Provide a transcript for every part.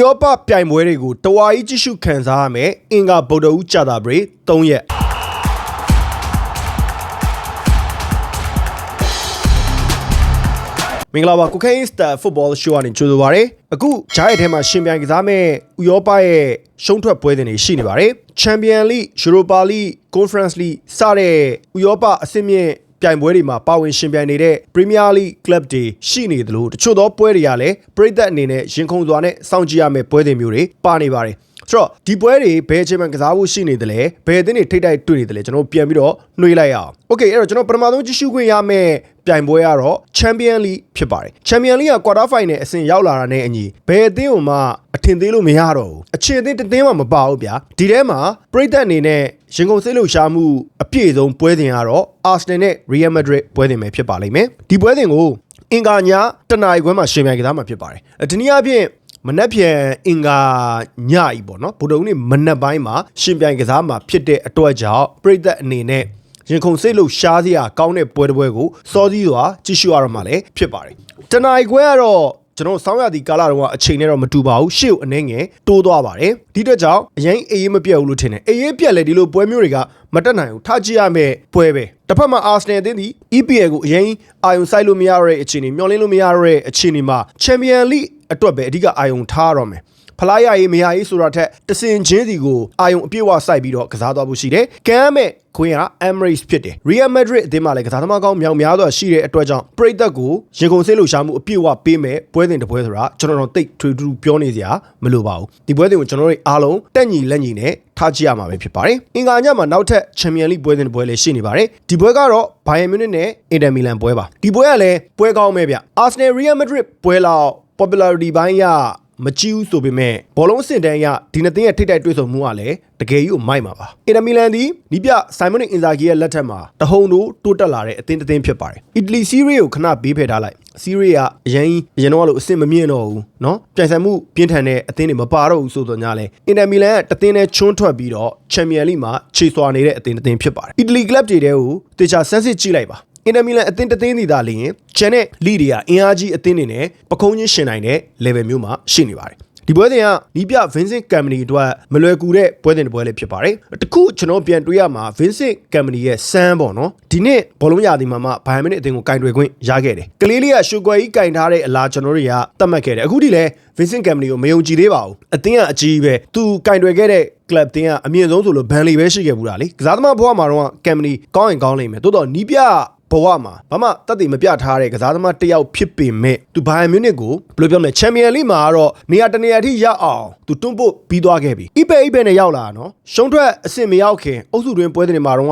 ရောပပြိုင်ပွဲတွေကိုတဝါကြီးကြည့်ရှုခံစားရမယ်အင်္ဂါဗုဒ္ဓဦးကြာတာပရိ3ရက်မင်္ဂလာပါကုခိုင်းစတာဖုတ်ဘောရှိုးအနေကြိုဆိုပါရစေအခုဂျားရဲ့ထဲမှာရှင်ပြိုင်ကစားမဲ့ဥရောပရဲ့ရှုံးထွက်ပွဲတွေရှိနေပါတယ်ချန်ပီယံလိယူရိုပါလိကွန်ဖရင့်စ်လိစတဲ့ဥရောပအဆင့်မြင့် ပြိုင်ပွဲတွေမှာပါဝင်ရှင်ပြိုင်နေတဲ့ Premier League Club တွေရှိနေသလိုတချို့သောပွဲတွေကလည်းပြည်သက်အနေနဲ့ရင်ခုန်စွာနဲ့စောင့်ကြည့်ရမယ့်ပွဲတွေမျိုးတွေပါနေပါတယ် ဆိုတော့ဒီပွဲတွေဘယ်အချိန်မှကစားဖို့ရှိနေတယ်လဲဘယ်အသင်းတွေထိတ်တိုက်တွေ့နေတယ်လဲကျွန်တော်ပြန်ပြီးတော့နှွေးလိုက်ရအောင်โอเคအဲ့တော့ကျွန်တော်ပထမဆုံးကြည့်ရှုခွင့်ရမယ့်ပြိုင်ပွဲကတော့ Champion League ဖြစ်ပါတယ် Champion League က Quarter Final အဆင့်ရောက်လာတာနဲ့အညီဘယ်အသင်းကိုမှအထင်သေးလို့မရတော့ဘူးအခြေအသင်းတစ်သင်းမှမပါဘူးဗျာဒီထဲမှာပြည်သက်အနေနဲ့ရင်ကုန်စိတ်လှုပ်ရှားမှုအပြည့်စုံပွဲစဉ်ကတော့ Arsenal နဲ့ Real Madrid ပွဲစဉ်ပဲဖြစ်ပါလိမ့်မယ်ဒီပွဲစဉ်ကိုအင်္ဂါညတနာရီခွဲမှာရှင်ပြိုင်ကစားမှာဖြစ်ပါတယ်။ဒီနေ့အပြင် မနက်ဖြန်အင်္ဂါညဤပေါ့နော်ဗုဒ္ဓဦးနေ့မနက်ပိုင်းမှာရှင်ပြိုင်ကစားမှာဖြစ်တဲ့အတွက်ကြောင့်ပြည်သက်အနေနဲ့ရင်ခုန်စိတ်လို့ရှားစရာကောင်းတဲ့ပွဲတစ်ပွဲကိုစောစည်းစွာကြည့်ရှုရတော့မှာလည်းဖြစ်ပါတယ်။တနာရီခွဲကတော့ ကျွန်တော်စောင်းရသည်ကာလတုန်းကအချိန်နဲ့တော့မတူပါဘူးရှေ့ကိုအနေငယ်တိုးသွားပါတယ်ဒီအတွက်ကြောင့်အရင်အေးအေးမပြတ်ဘူးလို့ထင်တယ်အေးအေးပြတ်လဲဒီလိုပွဲမျိုးတွေကမတက်နိုင်ဘူးထားကြည့်ရမယ့်ပွဲပဲတစ်ဖက်မှာအာဆနယ်အသင်းဒီ EPL ကိုအရင်အာယုံဆိုင်လို့မရတဲ့အခြေအနေမျှော်လင့်လို့မရတဲ့အခြေအနေမှာ Champion League အတွက်ပဲအဓိကအာယုံထားရတော့မယ် ဖလားရရေးမရရေးဆိုတာထက်တစင်ချင်းစီကိုအာယုံအပြည့်အဝစိုက်ပြီးတော့ကစားသွားဖို့ရှိတယ်။ကမ်းမဲ့ခွင့်က Emirates ဖြစ်တယ်။ Real Madrid အသင်းမှာလည်းကစားသမားကောင်းမြောက်များစွာရှိတဲ့အတွက်ကြောင့်ပရိသတ်ကိုရင်ကုန်ဆေးလှူရှာမှုအပြည့်အဝပေးမယ်ပွဲစဉ်တစ်ပွဲဆိုတာကျွန်တော်တို့တိတ်ထွေထူးပြောနေစရာမလိုပါဘူး။ဒီပွဲစဉ်ကိုကျွန်တော်တို့အားလုံးတက်ညီလက်ညီနဲ့ထားကြည့်ရမှာပဲဖြစ်ပါတယ်။အင်္ဂါညမှာနောက်ထပ် Champions League ပွဲစဉ်တစ်ပွဲလည်းရှိနေပါတယ်။ဒီပွဲကတော့ Bayern Munich နဲ့ Inter Milan ပွဲပါ။ဒီပွဲကလည်းပွဲကောင်းပဲဗျ။ Arsenal Real Madrid ပွဲလောက် popularity ဘိုင်းရ မကြည့်ဘူးဆိုပေမဲ့ဘောလုံးအဆင့်တန်းရဒီနှစ်သင်းရဲ့ထိပ်တိုက်တွေ့ဆုံမှုကလည်းတကယ်ကြီးကိုမိုက်မှာပါအီတမီလန်ဒီနီးပြဆိုင်မွန်အင်ဇာဂီရဲ့လက်ထက်မှာတဟုန်တို့တိုးတက်လာတဲ့အသင်းတစ်သင်းဖြစ်ပါတယ်အီတလီစီးရီးကိုခဏဘေးဖယ်ထားလိုက်စီးရီးကအရင်အရင်တော့လို့အဆင့်မမြင့်တော့ဘူးเนาะပြိုင်ဆိုင်မှုပြင်းထန်တဲ့အသင်းတွေမပါတော့ဘူးဆိုတော့ညလဲအင်တာမီလန်ကတသင်းနဲ့ချွန်းထွက်ပြီးတော့ချန်ပီယံလိမှာခြေစွာနေတဲ့အသင်းတစ်သင်းဖြစ်ပါတယ်အီတလီကလပ်တွေတဲကိုတေချာဆန်းစစ်ကြည့်လိုက်ပါ အင်တာမီလန်အသင်းတသင်းစီသာလျင်ချန်တဲ့လီတွေကအင်အားကြီးအသင်းတွေနဲ့ပခုံးချင်းရှင်နိုင်တဲ့ level မျိုးမှာရှိနေပါတယ်ဒီပွဲစဉ်ကနီးပြ Vincent Company အတွက်မလွယ်ကူတဲ့ပွဲစဉ်တစ်ပွဲလေးဖြစ်ပါတယ်။တခုကျွန်တော်ပြန်တွေးရမှာ Vincent Company ရဲ့စမ်းပေါ့နော်။ဒီနှစ်ဘောလုံးရာသီမှာမှဘိုင်မနစ်အသင်းကိုကင်တွယ်ခွင့်ရခဲ့တယ်။ကလေးလေးကရှူကွယ်ကြီးကင်ထားတဲ့အလားကျွန်တော်တို့တွေကသတ်မှတ်ခဲ့တယ်။အခုဒီလဲ Vincent Company ကိုမယုံကြည်သေးပါဘူး။အသင်းကအကြီးပဲ။သူကင်တွယ်ခဲ့တဲ့ club တင်းကအမြင့်ဆုံးဆိုလို့ဘန်လီပဲရှိခဲ့ဘူးလားလေကစားသမားဘဝမှာတော့ company ကောင်းရင်ကောင်းလိမ့်မယ်တိုးတော့နီးပြ ဘဝမှာဘာမှတတ်သိမပြထားတဲ့ကစားသမားတစ်ယောက်ဖြစ်ပေမဲ့သူဘိုင်မြူနစ်ကိုဘယ်လိုပြောမလဲချန်ပီယံလိမှာကတော့နေရာတနေရာထိရောက်အောင်သူတွန်းပို့ပြီးသွားခဲ့ပြီအိပဲအိပဲနဲ့ရောက်လာနော်ရှုံးထွက်အဆင့်မရောက်ခင်အုပ်စုတွင်ပွဲတွေမှာတော့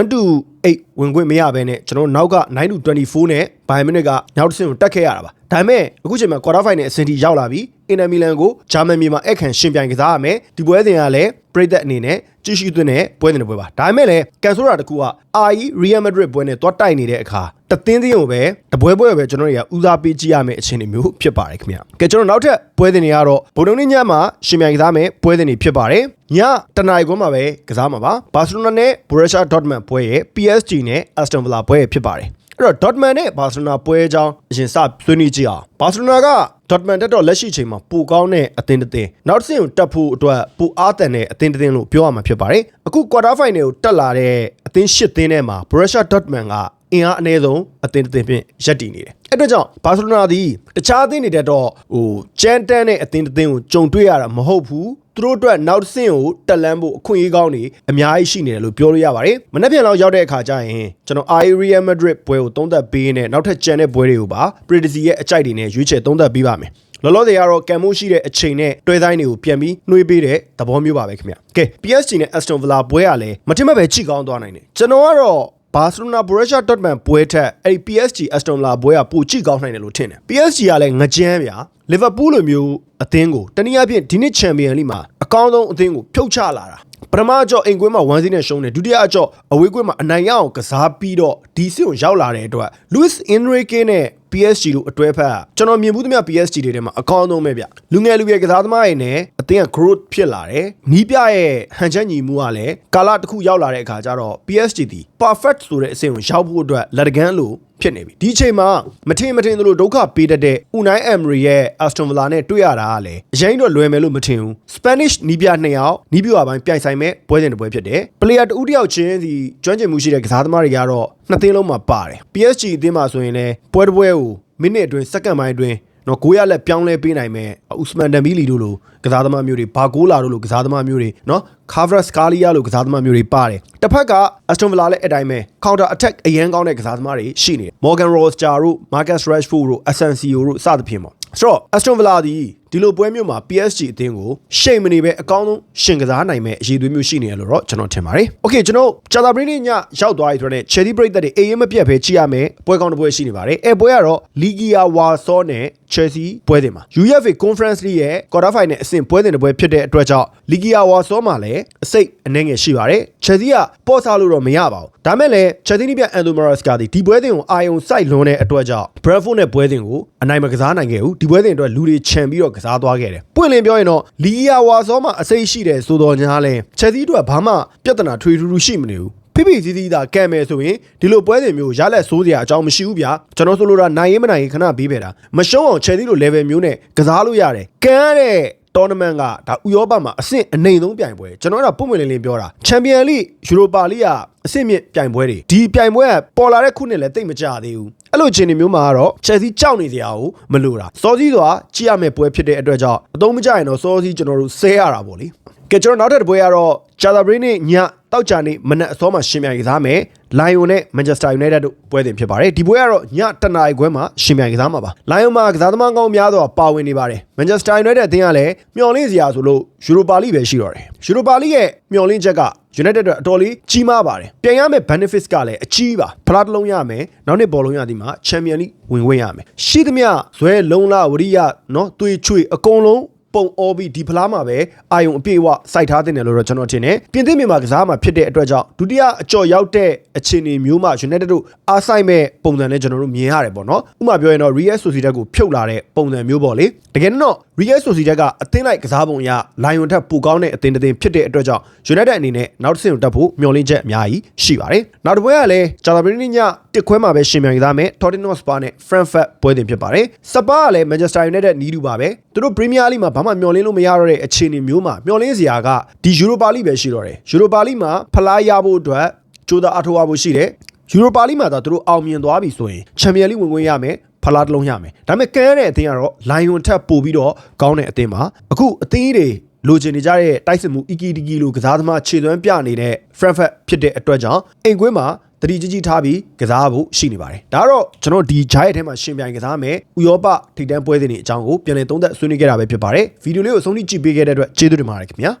1 to 8ဝင်ခွင့်မရဘဲနဲ့ကျွန်တော်နောက်က9 to 24နဲ့ဘိုင်မြူနစ်ကနောက်တစ်ဆင့်ကိုတက်ခဲ့ရတာပါဒါပေမဲ့အခုချိန်မှာ quarter final အဆင့်ထိရောက်လာပြီ အင်တာမီလန်ကိုဂျာမန်မြေမှာအခန့်ရှင်ပြိုင်ကစားရမယ်ဒီပွဲစဉ်ကလည်းပရိသတ်အနေနဲ့ကြည့်ရှုသွင်းတဲ့ပွဲစဉ်တစ်ပွဲပါဒါပေမဲ့လည်းကန်ဆိုရာတကူကအာီရီယယ်မက်ဒရစ်ပွဲနဲ့တွားတိုက်နေတဲ့အခါတသင်းသင်းကိုပဲတပွဲပွဲပဲကျွန်တော်တွေကဦးစားပေးကြည့်ရမယ့်အခြေအနေမျိုးဖြစ်ပါတယ်ခင်ဗျကဲကျွန်တော်နောက်ထပ်ပွဲစဉ်တွေကတော့ဗိုလ်တုံးနေ့ညမှာရှင်ပြိုင်ကစားမယ်ပွဲစဉ်တွေဖြစ်ပါတယ်ညတနာရီခွဲမှာပဲကစားမှာပါဘာစီလိုနာနဲ့ဘော်ရက်ရှာဒေါ့မန်ပွဲရဲ့ PSG နဲ့ Aston Villa ပွဲရဲ့ဖြစ်ပါတယ်အဲ့တော့ Dortmund နဲ့ Barcelona ပွဲအကြောင်းအရင်စဆွေးနွေးကြည့်အောင် Barcelona က Dortmund တက်တော့လက်ရှိချိန်မှာပိုကောင်းတဲ့အသင်းတစ်သင်းနောက်တစ်ဆင့်ကိုတက်ဖို့အတွက်ပိုအားတန်တဲ့အသင်းတစ်သင်းလို့ပြောရမှာဖြစ်ပါတယ်အခု quarter final ကိုတက်လာတဲ့အသင်း၈သင်းထဲမှာ Borussia Dortmund ကအင်အားအနည်းဆုံးအသင်းတစ်သင်းဖြင့်ရပ်တည်နေတယ်အဲ့အတွက်ကြောင့်ဘာစီလိုနာသည်တခြားအသင်းတွေတက်တော့ဟိုကြမ်းတမ်းတဲ့အသင်းတစ်သင်းကိုကြုံတွေ့ရတာမဟုတ်ဘူး သူတို့အတွက်နောက်တစ်ဆင့်ကိုတက်လန်းဖို့အခွင့်အရေးကောင်းနေအများကြီးရှိနေတယ်လို့ပြောလို့ရပါတယ်။မနေ့ပြန်လောက်ရောက်တဲ့အခါကျရင်ကျွန်တော် Real Madrid ပွဲကိုသုံးသပ်ပေးနေနောက်ထပ်ကျန်တဲ့ပွဲတွေကိုပါ Predicti ရဲ့အကြိုက်တွေနဲ့ရွေးချယ်သုံးသပ်ပေးပါမယ်။လောလောဆယ်ကတော့ကံမိုးရှိတဲ့အချိန်နဲ့တွဲဆိုင်တွေကိုပြန်ပြီးနှွေးပေးတဲ့သဘောမျိုးပါပဲခင်ဗျ။ကဲ PSG နဲ့ Aston Villa ပွဲကလည်းမထင်မှတ်ပဲကြည့်ကောင်းသွားနိုင်တယ်။ကျွန်တော်ကတော့ ဘာစီလိုနာဘရက်ရှာဒေါ့မန်ပွဲထက်အဲ့ဒီ PSG အက်စတွန်လာပွဲကပိုကြည့်ကောင်းနိုင်တယ်လို့ထင်တယ် PSG ကလည်းငကြမ်းဗျာလီဗာပူးလိုမျိုးအသင်းကိုတနည်းအားဖြင့်ဒီနှစ်ချန်ပီယံလိမှာအကောင်းဆုံးအသင်းကိုဖြုတ်ချလာတာပထမအကြော့အိမ်ကွင်းမှာ1စီနဲ့ရှုံးတယ်ဒုတိယအကြော့အဝေးကွင်းမှာအနိုင်ရအောင်ကစားပြီးတော့ဒီစစ်ကိုရောက်လာတဲ့အတွက် Luis Enrique နဲ့ PSG တို့အတွဲဖက်ကျွန်တော်မြင်ဘူးသမျှ PSG တွေထဲမှာအကောင်းဆုံးပဲဗျလူငယ်လူငယ်ကစားသမားတွေနဲ့အသင်းက growth ဖြစ်လာတယ်နီးပြရဲ့ဟန်ချက်ညီမှုကလည်းကာလတစ်ခုရောက်လာတဲ့အခါကျတော့ PSG ဒီ perfect ဆိုတဲ့အဆင့်ကိုရောက်ဖို့အတွက်လက်တကန်းလို့ဖြစ်နေပြီဒီအချိန်မှာမထင်မထင်သလိုဒုက္ခပေးတတ်တဲ့ Unai Emery ရဲ့ Aston Villa နဲ့တွေ့ရတာကလည်းအရင်တော့လွယ်မယ်လို့မထင်ဘူး Spanish နီးပြနှစ်ယောက်နီးပြအပိုင်းပြိုင်ဆိုင်မဲ့ပွဲစဉ်တစ်ပွဲဖြစ်တယ် player တဦးတစ်ယောက်ချင်းစီကျွမ်းကျင်မှုရှိတဲ့ကစားသမားတွေကတော့နှစ်သင်းလုံးမှာပါတယ် PSG အသင်းမှာဆိုရင်လည်းပွဲတစ်ပွဲကိုမိနစ်အတွင်းစက္ကန့်ပိုင်းအတွင်း နော်ကိုရလက်ပြောင်းလဲပေးနိုင်မဲ့ဥစမန်ဒမ်ဘီလီတို့လိုကစားသမားမျိုးတွေဘာဂိုးလာတို့လိုကစားသမားမျိုးတွေနော်ကာဗရာစကာလီယာလိုကစားသမားမျိုးတွေပါတယ်တစ်ဖက်ကအက်စတွန်ဗီလာလည်းအတိုင်းပဲ counter attack အရန်ကောင်းတဲ့ကစားသမားတွေရှိနေတယ် Morgan Roster တို့ Marcus Rashford တို့ Asensio တို့စသဖြင့်ပေါ့ ဆိုတော့ Aston Villa ဒီဒီလိုပွဲမျိုးမှာ PSG အသင်းကိုရှိန်မနေပဲအကောင်းဆုံးရှင်ကစားနိုင်မဲ့အရေးသွေးမျိုးရှိနေရလို့တော့ကျွန်တော်ထင်ပါတယ်။ Okay ကျွန်တော်ဂျာတာဘရီနေ့ညရောက်သွားပြီဆိုတော့ Chelsea ပရိသတ်တွေအေးရင်မပြတ်ပဲကြည့်ရမယ်ပွဲကောင်းတစ်ပွဲရှိနေပါတယ်။အဲပွဲကတော့ Liga Warsaw နဲ့ Chelsea ပွဲတင်မှာ UEFA Conference League ရဲ့ quarter final အဆင့်ပွဲတင်တစ်ပွဲဖြစ်တဲ့အတွက်ကြောင့် Liga Warsaw မှာလည်းအစိတ်အနှဲငယ်ရှိပါတယ်။ Chelsea ကပေါ်စားလို့တော့မရပါဘူး။ဒါမဲ့လည်း Chelsea နီးပြ Anthony Maresca ဒီဒီပွဲတင်ကိုအာယုံစိုက်လွန်တဲ့အတွက်ကြောင့် Brentford နဲ့ပွဲတင်ကိုအနိုင်မကစားနိုင်ခဲ့ဘူး။ဒီပွဲတင်အတွက်လူတွေခြံပြီးတော့ကစားသွားခဲ့တယ်။ပွင့်လင်းပြောရင်တော့လီဂီယာဝါဆောမှာအစိတ်ရှိတယ်ဆိုတော့ညာလဲချက်သီးတို့ကဘာမှပြဿနာထွေထူးထူးရှိမနေဘူးဖိဖိစီးစီးသာကံမယ်ဆိုရင်ဒီလိုပွဲစဉ်မျိုးရလက်ဆိုးစရာအကြောင်းမရှိဘူးဗျာကျွန်တော်ဆိုလိုတာနိုင်ရင်မနိုင်ရင်ခဏဘေးပဲတာမရှုံးအောင်ချက်သီးလို level မျိုးနဲ့ကစားလို့ရတယ်ကံရတဲ့ tournament ကဒါဥရောပမှာအဆင့်အနိုင်ဆုံးပြိုင်ပွဲကျွန်တော်ကပုံမှန်လင်းလင်းပြောတာချန်ပီယံလိယူရိုပါလိကအဆင့်မြင့်ပြိုင်ပွဲတွေဒီပြိုင်ပွဲကပေါ်လာတဲ့ခုနှစ်လည်းတိတ်မကြသေးဘူးအဲ့လိုအခြေအနေမျိုးမှာကတော့ချက်စီကြောက်နေစရာကိုမလိုတာစောစီးစွာကြည့်ရမယ့်ပွဲဖြစ်တဲ့အတွက်ကြောင့်အသုံးမကျရင်တော့စောစီးကျွန်တော်တို့ဆဲရတာပေါ့လေကဲကျွန်တော်နောက်ထပ်တစ်ပွဲကတော့ဂျာသာဘရီနေ့ည တောက်ကြနေ့မနက်အစောမှာရှင်ပြိုင်ကစားမယ်လိုင်ယွန်နဲ့မန်ချက်စတာယူနိုက်တက်တို့ပွဲတင်ဖြစ်ပါတယ်ဒီပွဲကတော့ညတနာရီခွဲမှာရှင်ပြိုင်ကစားမှာပါလိုင်ယွန်မှာကစားသမားကောင်းများစွာပါဝင်နေပါတယ်မန်ချက်စတာယူနိုက်တက်အသင်းကလည်းမျှော်လင့်စရာဆိုလို့ယူရိုပါလိပဲရှိတော့တယ်ယူရိုပါလိရဲ့မျှော်လင့်ချက်က United အတွက်အတော်လေးကြီးမားပါတယ်။ပြန်ရမယ့် benefits ကလည်းအကြီးပါ။ဖလားတစ်လုံးရမယ်။နောက်နှစ်ဘောလုံးရသည်မှာ Champion League ဝင်ဝင်ရမယ်။ရှိသမျှဇွဲလုံးလာဝရိယနော်သွေးချွေအကုန်လုံး ပုံအောပြီးဒီဖလားမှာပဲအာယုံအပြည့်အဝစိုက်ထားတဲ့တယ်လို့တော့ကျွန်တော်ထင်တယ်။ပြင်သစ်မြန်မာကစားမှာဖြစ်တဲ့အတွက်ကြောင့်ဒုတိယအကြော်ရောက်တဲ့အခြေအနေမျိုးမှာ United တို့အားဆိုင်မဲ့ပုံစံနဲ့ကျွန်တော်တို့မြင်ရတယ်ပေါ့နော်။ဥပမာပြောရင်တော့ Real Sociedad ကိုဖြုတ်လာတဲ့ပုံစံမျိုးပေါ့လေ။တကယ်တော့ Real Sociedad ကအသင်းလိုက်ကစားပုံအရလိုင်ယွန်ထက်ပိုကောင်းတဲ့အသင်းတစ်သင်းဖြစ်တဲ့အတွက်ကြောင့် United အနေနဲ့နောက်တစ်ဆင့်ကိုတက်ဖို့မျှော်လင့်ချက်အများကြီးရှိပါတယ်။နောက်တစ်ပွဲကလည်းဂျာတာဘရီညတစ်ခွဲမှာပဲရှင်မြန်ကစားမယ် Tottenham Hotspur နဲ့ Frankfurt ပွဲတင်ဖြစ်ပါတယ်။စပါကလည်း Manchester United နီးတူပါပဲ။သူတို့ Premier League မှာဘာမှမျှော်လင့်လို့မရတော့တဲ့အခြေအနေမျိုးမှာမျှော်လင့်စရာကဒီ Europa League ပဲရှိတော့တယ်။ Europa League မှာဖလားရဖို့အတွက်ကြိုးစားအထောက်အဖို့ရှိတယ်။ Europa League မှာသာသူတို့အောင်မြင်သွားပြီဆိုရင် Champions League ဝင်ခွင့်ရမယ် ဖလားတစ်လုံးရမယ်ဒါပေမဲ့ကမ်းရတဲ့အသင်းကတော့လိုင်ယွန်ထက်ပိုပြီးတော့ကောင်းတဲ့အသင်းပါအခုအသင်းတွေလိုချင်နေကြတဲ့တိုက်စစ်မှုအီကီဒီကီလိုကစားသမားခြေသွမ်းပြနေတဲ့ Frankfurt ဖြစ်တဲ့အတွက်ကြောင့်အိမ်ကွင်းမှာတတိကြီးကြီးထားပြီးကစားဖို့ရှိနေပါတယ်ဒါကတော့ကျွန်တော်ဒီဂျိုင်းရဲ့ထဲမှာရှင်ပြိုင်ကစားမယ်ဥရောပထိပ်တန်းပွဲစဉ်တွေအကြောင်းကိုပြန်လည်သုံးသပ်ဆွေးနွေးခဲ့တာပဲဖြစ်ပါတယ်ဗီဒီယိုလေးကိုအဆုံးထိကြည့်ပေးခဲ့တဲ့အတွက်ကျေးဇူးတင်ပါတယ်ခင်ဗျာ